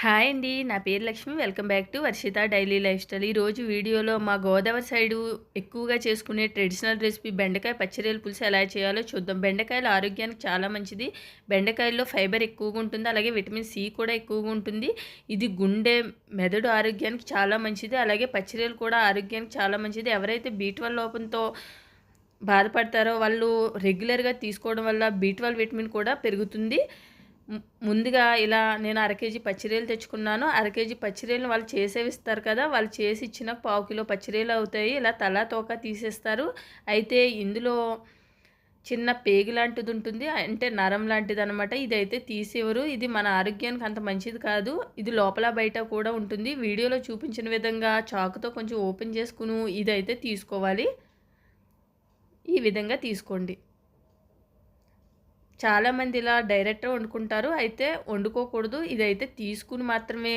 Hi అండి నా పేరు Lakshmi. Welcome back to Varshitha daily lifestyle. ఈరోజు వీడియోలో మా గోదావరి సైడు ఎక్కువగా చేసుకునే ట్రెడిషనల్ రెసిపీ బెండకాయ పచ్చిరేలు పులుసు ఎలా చేయాలో చూద్దాం. బెండకాయలు ఆరోగ్యానికి చాలా మంచిది. బెండకాయల్లో ఫైబర్ ఎక్కువగా ఉంటుంది అలాగే విటమిన్ సి కూడా ఎక్కువగా ఉంటుంది. ఇది గుండె మెదడు ఆరోగ్యానికి చాలా మంచిది అలాగే పచ్చిరేలు కూడా ఆరోగ్యానికి చాలా మంచిది. ఎవరైతే బీట్వల్ లోపంతో బాధపడతారో వాళ్ళు రెగ్యులర్గా తీసుకోవడం వల్ల బీట్వల్ విటమిన్ కూడా పెరుగుతుంది. ముందుగా ఇలా నేను అర కేజీ పచ్చిరేలు తెచ్చుకున్నాను. అర కేజీ పచ్చిరేలు వాళ్ళు చేసేవి ఇస్తారు కదా వాళ్ళు చేసి ఇచ్చిన పావు కిలో పచ్చిరేలు అవుతాయి. ఇలా తలా తోక తీసేస్తారు. అయితే ఇందులో చిన్న పేగు లాంటిది ఉంటుంది. అంటే నరం లాంటిది అనమాట ఇదైతే తీసేవరు ఇది మన ఆరోగ్యానికి అంత మంచిది కాదు. ఇది లోపల బయట కూడా ఉంటుంది. వీడియోలో చూపించిన విధంగా చాకుతో కొంచెం ఓపెన్ చేసుకుని ఇదైతే తీసుకోవాలి. ఈ విధంగా తీసుకోండి. చాలామంది ఇలా డైరెక్ట్గా వండుకుంటారు. అయితే వండుకోకూడదు. ఇదైతే తీసుకుని మాత్రమే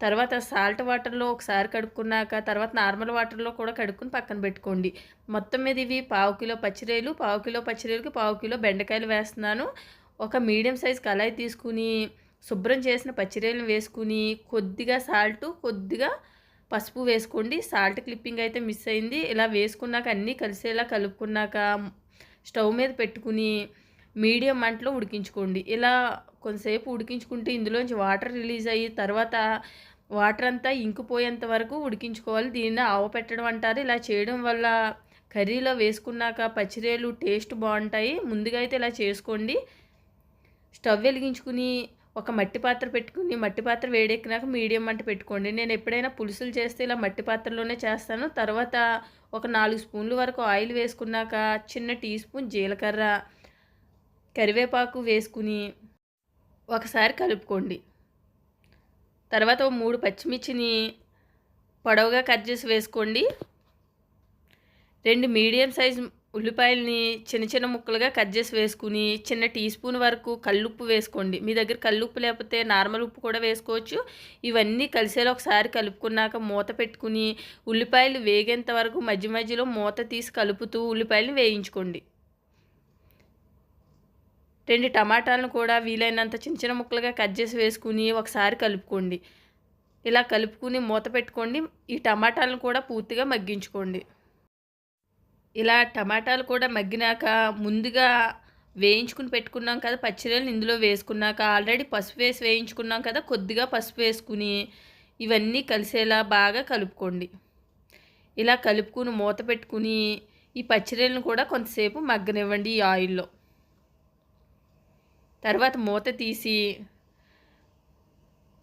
తర్వాత సాల్ట్ వాటర్లో ఒకసారి కడుక్కున్నాక తర్వాత నార్మల్ వాటర్లో కూడా కడుక్కుని పక్కన పెట్టుకోండి. మొత్తం మీద ఇవి పావు కిలో పచ్చిరేలు పావు కిలో పచ్చిరేలుకి పావు కిలో బెండకాయలు వేస్తున్నాను. ఒక మీడియం సైజ్ కళాయి తీసుకుని శుభ్రం చేసిన పచ్చిరేలను వేసుకుని కొద్దిగా సాల్ట్ కొద్దిగా పసుపు వేసుకోండి. సాల్ట్ క్లిప్పింగ్ అయితే మిస్ అయింది. ఇలా వేసుకున్నాక అన్నీ కలిసేలా కలుపుకున్నాక స్టవ్ మీద పెట్టుకుని మీడియం మంటలో ఉడికించుకోండి. ఇలా కొంతసేపు ఉడికించుకుంటే ఇందులోంచి వాటర్ రిలీజ్ అయ్యి తర్వాత వాటర్ అంతా ఇంకిపోయేంత వరకు ఉడికించుకోవాలి. దీన్ని ఆవ పెట్టడం అంటారు. ఇలా చేయడం వల్ల కర్రీలో వేసుకున్నాక పచ్చిరేలు టేస్ట్ బాగుంటాయి. ముందుగా అయితే ఇలా చేసుకోండి. స్టవ్ వెలిగించుకుని ఒక మట్టి పాత్ర పెట్టుకుని మట్టి పాత్ర వేడెక్కినాక మీడియం మంట పెట్టుకోండి. నేను ఎప్పుడైనా పులుసులు చేస్తే ఇలా మట్టి పాత్రలోనే చేస్తాను. తర్వాత ఒక నాలుగు స్పూన్ల వరకు ఆయిల్ వేసుకున్నాక చిన్న టీ స్పూన్ జీలకర్ర కరివేపాకు వేసుకుని ఒకసారి కలుపుకోండి. తర్వాత మూడు పచ్చిమిర్చిని పొడవుగా కట్ చేసి వేసుకోండి. రెండు మీడియం సైజ్ ఉల్లిపాయలని చిన్న చిన్న ముక్కలుగా కట్ చేసి వేసుకుని చిన్న టీ స్పూన్ వరకు కల్లుప్పు వేసుకోండి. మీ దగ్గర కల్లుప్పు లేకపోతే నార్మల్ ఉప్పు కూడా వేసుకోవచ్చు. ఇవన్నీ కలిసేలా ఒకసారి కలుపుకున్నాక మూత పెట్టుకుని ఉల్లిపాయలు వేగేంత వరకు మధ్య మధ్యలో మూత తీసి కలుపుతూ ఉల్లిపాయలు వేయించుకోండి. రెండు టమాటాలను కూడా వీలైనంత చిన్న చిన్న ముక్కలుగా కట్ చేసి వేసుకుని ఒకసారి కలుపుకోండి. ఇలా కలుపుకుని మూత పెట్టుకోండి. ఈ టమాటాలను కూడా పూర్తిగా మగ్గించుకోండి. ఇలా టమాటాలు కూడా మగ్గినాక ముందుగా వేయించుకుని పెట్టుకున్నాం కదా పచ్చిరొయ్యలు ఇందులో వేసుకున్నాక ఆల్రెడీ పసుపు వేసి వేయించుకున్నాం కదా కొద్దిగా పసుపు వేసుకుని ఇవన్నీ కలిసేలా బాగా కలుపుకోండి. ఇలా కలుపుకుని మూత పెట్టుకుని ఈ పచ్చిరొయ్యలను కూడా కొంతసేపు మగ్గనివ్వండి ఈ ఆయిల్లో. తర్వాత మూత తీసి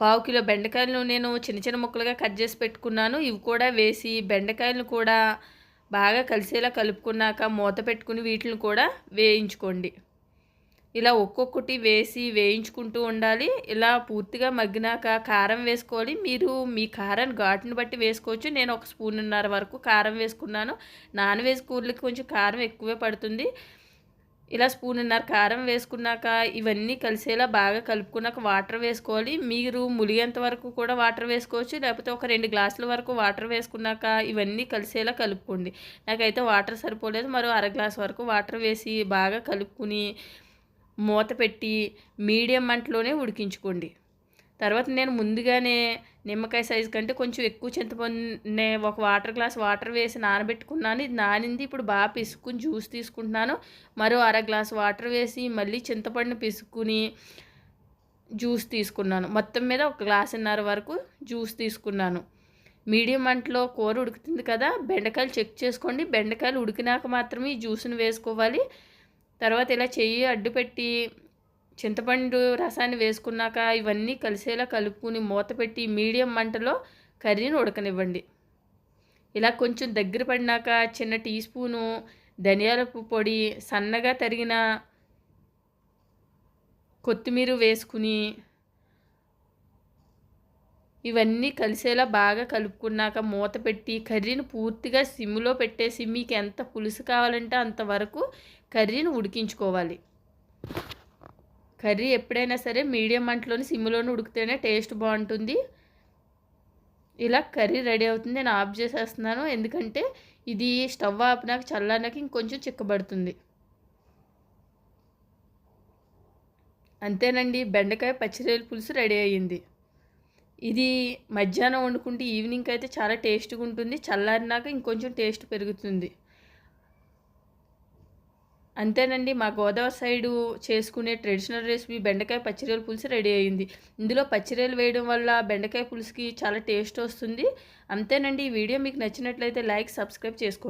పావు కిలో బెండకాయలను నేను చిన్న చిన్న ముక్కలుగా కట్ చేసి పెట్టుకున్నాను. ఇవి కూడా వేసి బెండకాయలను కూడా బాగా కలిసేలా కలుపుకున్నాక మూత పెట్టుకుని వీటిని కూడా వేయించుకోండి. ఇలా ఒక్కొక్కటి వేసి వేయించుకుంటూ ఉండాలి. ఇలా పూర్తిగా మగ్గినాక కారం వేసుకోవాలి. మీరు మీ కారం ఘాటుని బట్టి వేసుకోవచ్చు. నేను ఒక స్పూన్నర వరకు కారం వేసుకున్నాను. నాన్ వెజ్ కూరలకి కొంచెం కారం ఎక్కువే పడుతుంది. ఇలా స్పూన్నర కారం వేసుకున్నాక ఇవన్నీ కలిసేలా బాగా కలుపుకున్నాక వాటర్ వేసుకోవాలి. మీరు ములిగేంత వరకు కూడా వాటర్ వేసుకోవచ్చు. లేకపోతే ఒక రెండు గ్లాసుల వరకు వాటర్ వేసుకున్నాక ఇవన్నీ కలిసేలా కలుపుకోండి. నాకైతే వాటర్ సరిపోలేదు. మరో అర గ్లాస్ వరకు వాటర్ వేసి బాగా కలుపుకుని మూత పెట్టి మీడియం మంటలోనే ఉడికించుకోండి. తర్వాత నేను ముందుగానే నిమ్మకాయ సైజు కంటే కొంచెం ఎక్కువ చింతపండునే ఒక వాటర్ గ్లాస్ వాటర్ వేసి నానబెట్టుకున్నాను. ఇది నానింది. ఇప్పుడు బాగా పిసుకుని జ్యూస్ తీసుకుంటున్నాను. మరో అర గ్లాస్ వాటర్ వేసి మళ్ళీ చింతపండు పిసుకుని జ్యూస్ తీసుకున్నాను. మొత్తం మీద ఒక గ్లాసున్నర వరకు జ్యూస్ తీసుకున్నాను. మీడియం అంట్లో కూర ఉడుకుతుంది కదా బెండకాయలు చెక్ చేసుకోండి. బెండకాయలు ఉడికినాక మాత్రమే ఈ జ్యూస్ని వేసుకోవాలి. తర్వాత ఇలా చెయ్యి అడ్డు పెట్టి చింతపండు రసాన్ని వేసుకున్నాక ఇవన్నీ కలిసేలా కలుపుకుని మూత పెట్టి మీడియం మంటలో కర్రీని ఉడకనివ్వండి. ఇలా కొంచెం దగ్గర పడినాక చిన్న టీ స్పూను ధనియాల పొడి సన్నగా తరిగిన కొత్తిమీర వేసుకుని ఇవన్నీ కలిసేలా బాగా కలుపుకున్నాక మూత పెట్టి కర్రీని పూర్తిగా సిమ్లో పెట్టేసి మీకు ఎంత పులుసు కావాలంటే అంతవరకు కర్రీని ఉడికించుకోవాలి. కర్రీ ఎప్పుడైనా సరే మీడియం మంటలోని సిమ్లోనే ఉడికితేనే టేస్ట్ బాగుంటుంది. ఇలా కర్రీ రెడీ అవుతుంది. నేను ఆఫ్ చేసేస్తున్నాను. ఎందుకంటే ఇది స్టవ్ ఆపినాక చల్లారినాక ఇంకొంచెం చిక్కబడుతుంది. అంతేనండి. బెండకాయ పచ్చిరేలు పులుసు రెడీ అయ్యింది. ఇది మధ్యాహ్నం వండుకుంటే ఈవినింగ్ అయితే చాలా టేస్ట్గా ఉంటుంది. చల్లారినాక ఇంకొంచెం టేస్ట్ పెరుగుతుంది. అంతేనండి మా గోదావరి సైడు చేసుకునే ట్రెడిషనల్ రెసిపీ బెండకాయ పచ్చిరొయ్యల పులుసు రెడీ అయింది. ఇందులో పచ్చిరొయ్యలు వేయడం వల్ల బెండకాయ పులుసుకి చాలా టేస్ట్ వస్తుంది. అంతేనండి ఈ వీడియో మీకు నచ్చినట్లయితే లైక్ సబ్స్క్రైబ్ చేసుకోండి.